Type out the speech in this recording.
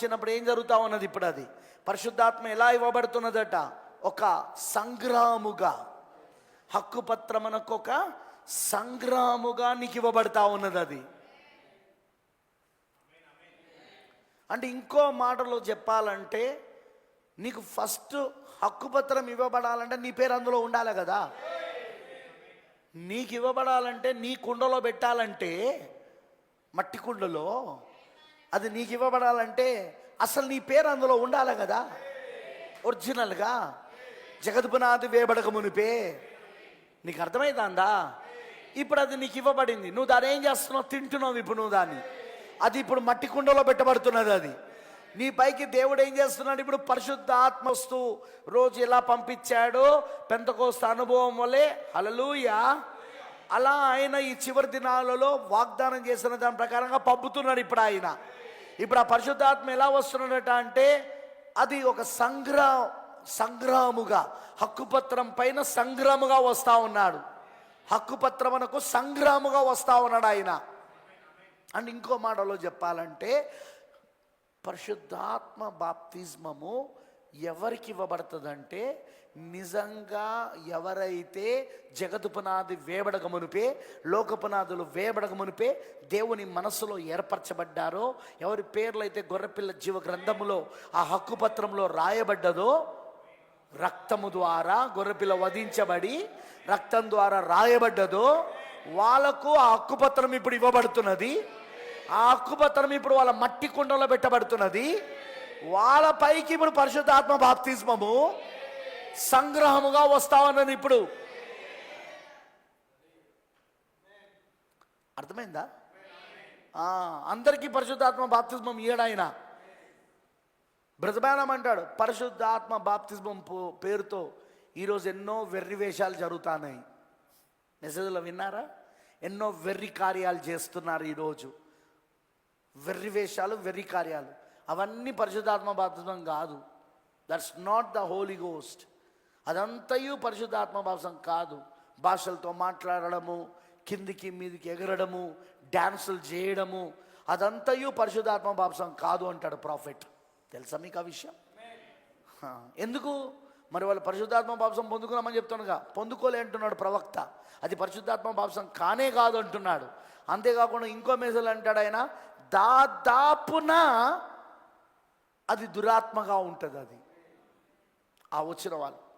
వచ్చినప్పుడు ఏం జరుగుతా ఉన్నది ఇప్పుడు అది పరిశుద్ధాత్మ ఎలా ఇవ్వబడుతున్నదట ఒక సంగ్రాముగా హక్కుపత్రమునకు ఒక సంగ్రాముగా నీకు ఇవ్వబడతా ఉన్నది అది అంటే ఇంకో మాటలో చెప్పాలంటే నీకు ఫస్ట్ హక్కుపత్రం ఇవ్వబడాలంటే నీ పేరు అందులో ఉండాలి కదా నీకు ఇవ్వబడాలంటే నీ కుండలో పెట్టాలంటే మట్టి కుండలో అది నీకు ఇవ్వబడాలంటే అసలు నీ పేరు అందులో ఉండాలి కదా? ఒరిజినల్గా? జగద్పునాది వేబడక మునిపే. నీకు అర్థమైందా ఇప్పుడు అది నీకు ఇవ్వబడింది. నువ్వు దాన్ని ఏం చేస్తున్నావు? తింటున్నావు ఇప్పుడు నువ్వు దాన్ని. అది ఇప్పుడు మట్టి కుండలో పెట్టబడుతున్నది అది. నీ పైకి దేవుడు ఏం చేస్తున్నాడు? ఇప్పుడు పరిశుద్ధ ఆత్మస్తు రోజు ఎలా పంపించాడో. పెంతకోస్త అనుభవం వల్లే హలలుయా అలా ఆయన ఈ చివరి దినాలలో వాగ్దానం చేసిన దాని ప్రకారంగా పంపుతున్నాడు ఇప్పుడు ఆయన. ఇప్పుడు ఆ పరిశుద్ధాత్మ ఎలా వస్తున్నాడట అంటే అది ఒక సంగ్రా సంగ్రాముగా హక్కుపత్రం పైన సంగ్రాముగా వస్తూ ఉన్నాడు. హక్కుపత్రమునకు సంగ్రాముగా వస్తూ ఉన్నాడు ఆయన. అండ్ ఇంకో మాటలో చెప్పాలంటే పరిశుద్ధాత్మ బాప్తిజమము ఎవరికి ఇవ్వబడుతుందంటే నిజంగా ఎవరైతే జగదుపునాది వేబడక లోకపునాదులు వేబడక దేవుని మనసులో ఏర్పరచబడ్డారో ఎవరి పేర్లు అయితే గొర్రెపిల్ల జీవ గ్రంథములో ఆ హక్కుపత్రంలో రాయబడ్డదో రక్తము ద్వారా గొర్రెపిల్ల వధించబడి రక్తం ద్వారా రాయబడ్డదో వాళ్ళకు ఆ హక్కుపత్రం ఇప్పుడు ఇవ్వబడుతున్నది. ఆ హక్కుపత్రం ఇప్పుడు వాళ్ళ మట్టి కుండలో పెట్టబడుతున్నది. వాళ్ళ పైకి ఇప్పుడు పరిశుద్ధాత్మ బాప్తిస్మము సంగ్రహముగా వస్తా ఉన్నది ఇప్పుడు. అర్థమైందా? అందరికీ పరిశుద్ధాత్మ బాప్తిజమం ఇయ్యడాయన బ్రతబానం అంటాడు పరిశుద్ధాత్మ బాప్తిజమం పేరుతో ఈరోజు ఎన్నో వెర్రి వేషాలు జరుగుతున్నాయి. మెసేజ్లో విన్నారా? ఎన్నో వెర్రి కార్యాలు చేస్తున్నారు ఈరోజు. వెర్రి వేషాలు వెర్రి కార్యాలు. అవన్నీ పరిశుద్ధాత్మ బాప్తిజం కాదు. That's not the holy ghost అదంతయు పరిశుద్ధాత్మ బాప్సం కాదు. భాషలతో మాట్లాడడము కిందికి మీదికి ఎగరడము డ్యాన్సులు చేయడము అదంతయు పరిశుద్ధాత్మ బాప్సం కాదు అంటాడు ప్రాఫిట్ తెలుసా మీకు ఆ విషయం? ఎందుకు? మరి వాళ్ళు పరిశుద్ధాత్మ బాప్సం పొందుకున్నామని చెప్తున్నాగా పొందుకోలే అంటున్నాడు ప్రవక్త. అది పరిశుద్ధాత్మ బాప్సం కానే కాదు అంటున్నాడు. అంతేకాకుండా ఇంకో మెసేజ్ అంటాడు ఆయన దాదాపున అది దురాత్మగా ఉంటుంది అది. ఆ వచ్చిన వాళ్ళు.